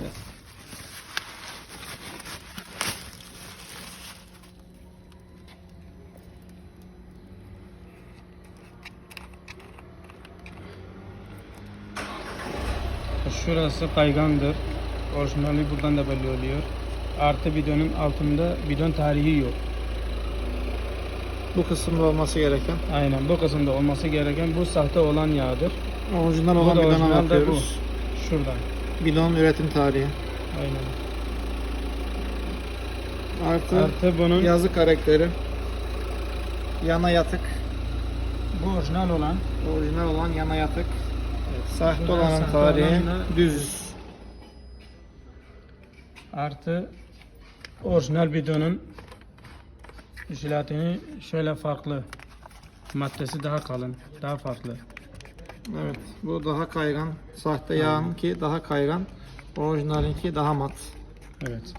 Evet. Şurası kaygandır. Orijinali buradan da belli oluyor. Artı bidonun altında bidon tarihi yok. Bu kısımda olması gereken. Aynen bu kısımda olması gereken bu sahte olan yağdır. Orijinal olan bidona bakıyoruz. Bu. Şuradan. Bidon üretim tarihi. Aynen. Artı, Artı bunun yazı karakteri. Yana yatık. bu orijinal olan Orijinal olan yana yatık. Sahte Şuradan olanın sahte tarihi olanla- düz. artı orijinal bidonun jilatini şöyle farklı. Maddesi daha kalın, daha farklı. Evet bu daha kaygan. Sahte yağın ki daha kaygan. Orijinalinki daha mat. Evet.